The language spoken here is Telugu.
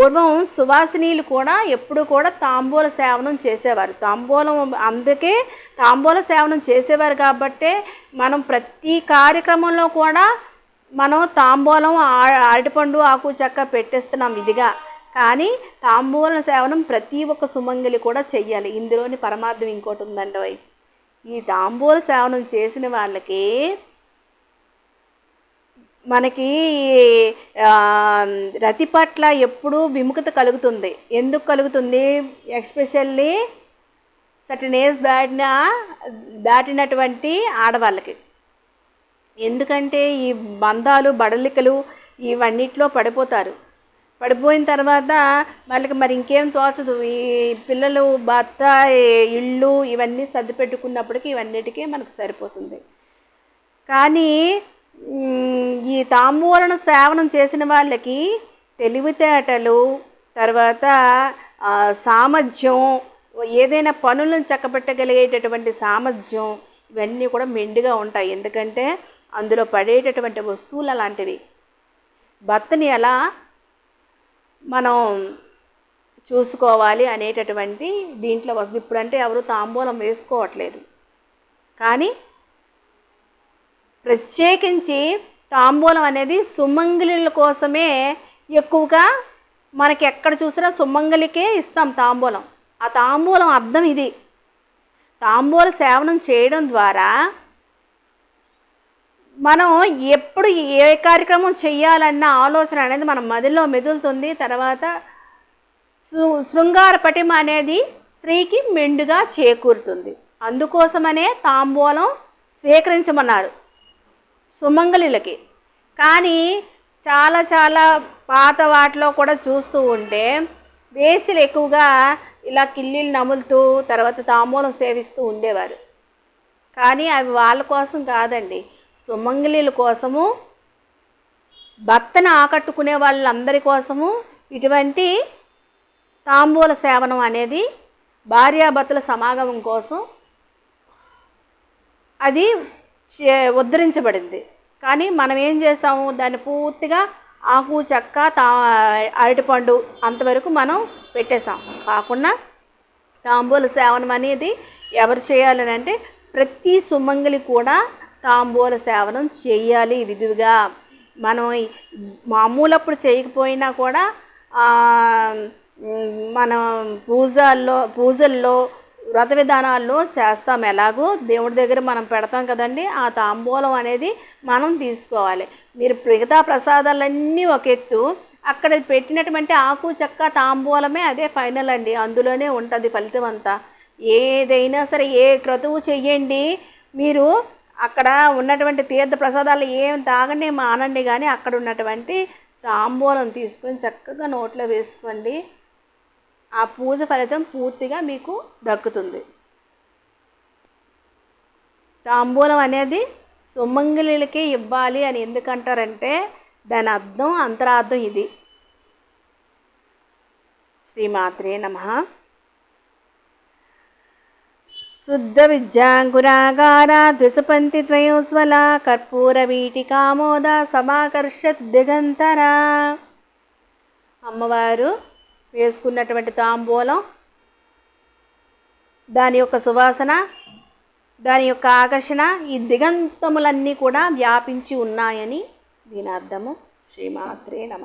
పూర్వం సువాసినీలు కూడా ఎప్పుడు కూడా తాంబూల సేవనం చేసేవారు. తాంబూలం అందుకే తాంబూల సేవనం చేసేవారు కాబట్టే మనం ప్రతి కార్యక్రమంలో కూడా మనం తాంబూలం అరటిపండు ఆకు చెక్క పెట్టేస్తున్నాం ఇదిగా. కానీ తాంబూల సేవనం ప్రతి ఒక్క సుమంగలి కూడా చెయ్యాలి. ఇందులోని పరమార్థం ఇంకోటి ఉందండి ఈ తాంబూల సేవనం చేసిన వాళ్ళకి మనకి రతి పట్ల ఎప్పుడూ విముఖత కలుగుతుంది. ఎందుకు కలుగుతుంది? ఎస్పెషల్లీ సర్టన్ ఏజ్ దాటిన దాటినటువంటి ఆడవాళ్ళకి. ఎందుకంటే ఈ బంధాలు బడలికలు ఇవన్నిట్లో పడిపోతారు. పడిపోయిన తర్వాత వాళ్ళకి మరి ఇంకేం తోచదు. ఈ పిల్లలు భర్త ఇళ్ళు ఇవన్నీ సర్ది పెట్టుకున్నప్పటికీ ఇవన్నిటికీ మనకు సరిపోతుంది. కానీ ఈ తాంబూలను సేవనం చేసిన వాళ్ళకి తెలివితేటలు తర్వాత సామర్థ్యం ఏదైనా పనులను చక్కబెట్టగలిగేటటువంటి సామర్థ్యం ఇవన్నీ కూడా మెండుగా ఉంటాయి. ఎందుకంటే అందులో పడేటటువంటి వస్తువులు అలాంటివి. భర్తని ఎలా మనం చూసుకోవాలి అనేటటువంటి దీంట్లో వస్తుంది. ఇప్పుడంటే ఎవరు తాంబూలం వేసుకోవట్లేదు. కానీ ప్రత్యేకించి తాంబూలం అనేది సుమంగళిల కోసమే ఎక్కువగా మనకి ఎక్కడ చూసినా సుమంగలికే ఇస్తాం తాంబూలం. ఆ తాంబూలం అర్థం ఇది. తాంబూల సేవనం చేయడం ద్వారా మనం ఎప్పుడు ఏ కార్యక్రమం చేయాలన్న ఆలోచన అనేది మన మదిలో మెదులుతుంది. తర్వాత శృ- శృంగార పటిమ అనేది స్త్రీకి మెండుగా చేకూరుతుంది. అందుకోసమనే తాంబూలం స్వీకరించమన్నారు. సుమంగళిలకి. కానీ చాలా చాలా పాత వాటిలో కూడా చూస్తూ ఉంటే వేసులు ఎక్కువగా ఇలా కిల్లీలు నములుతూ తర్వాత తాంబూలం సేవిస్తూ ఉండేవారు. కానీ అవి వాళ్ళ కోసం కాదండి. సుమంగళీల కోసము భర్తను ఆకట్టుకునే వాళ్ళందరి కోసము ఇటువంటి తాంబూల సేవనం అనేది భార్యాభర్తల సమాగమం కోసం అది ఉద్ధరించబడింది. కానీ మనం ఏం చేస్తాము? దాన్ని పూర్తిగా ఆకు చెక్క తా అరటిపండు అంతవరకు మనం పెట్టేసాం. కాకుండా తాంబూల సేవనం అనేది ఎవరు చేయాలని అంటే ప్రతి సుమంగలి కూడా తాంబూల సేవనం చేయాలి విధిగా మనం మామూలప్పుడు చేయకపోయినా కూడా మన మనం పూజల్లో పూజల్లో వ్రత విధానాల్లో చేస్తాం. ఎలాగో దేవుడి దగ్గర మనం పెడతాం కదండి. ఆ తాంబూలం అనేది మనం తీసుకోవాలి. మీరు మిగతా ప్రసాదాలన్నీ ఒక ఎత్తు. అక్కడ పెట్టినటువంటి ఆకు చెక్క తాంబూలమే అదే ఫైనల్ అండి. అందులోనే ఉంటుంది ఫలితం అంతా. ఏదైనా సరే ఏ క్రతువు చెయ్యండి. మీరు అక్కడ ఉన్నటువంటి తీర్థ ప్రసాదాలు ఏం తాగండి మానండి కానీ అక్కడ ఉన్నటువంటి తాంబూలం తీసుకొని చక్కగా నోట్లో వేసుకోండి. ఆ పూజ ఫలితం పూర్తిగా మీకు దక్కుతుంది. తాంబూలం అనేది సుమంగళిలకే ఇవ్వాలి అని ఎందుకంటారంటే దాని అర్థం అంతరార్థం ఇది. శ్రీమాత్రే నమ. శుద్ధ విద్యాంకురాగార ద్విసుపంతి ద్వయోస్వల కర్పూర వీటికామోద సమాకర్ష దిగంతరా. అమ్మవారు వేసుకున్నటువంటి తాంబూలం దాని యొక్క సువాసన దాని యొక్క ఆకర్షణ ఈ దిగంతములన్నీ కూడా వ్యాపించి ఉన్నాయని దీని అర్థము శ్రీమాత్రే నమ.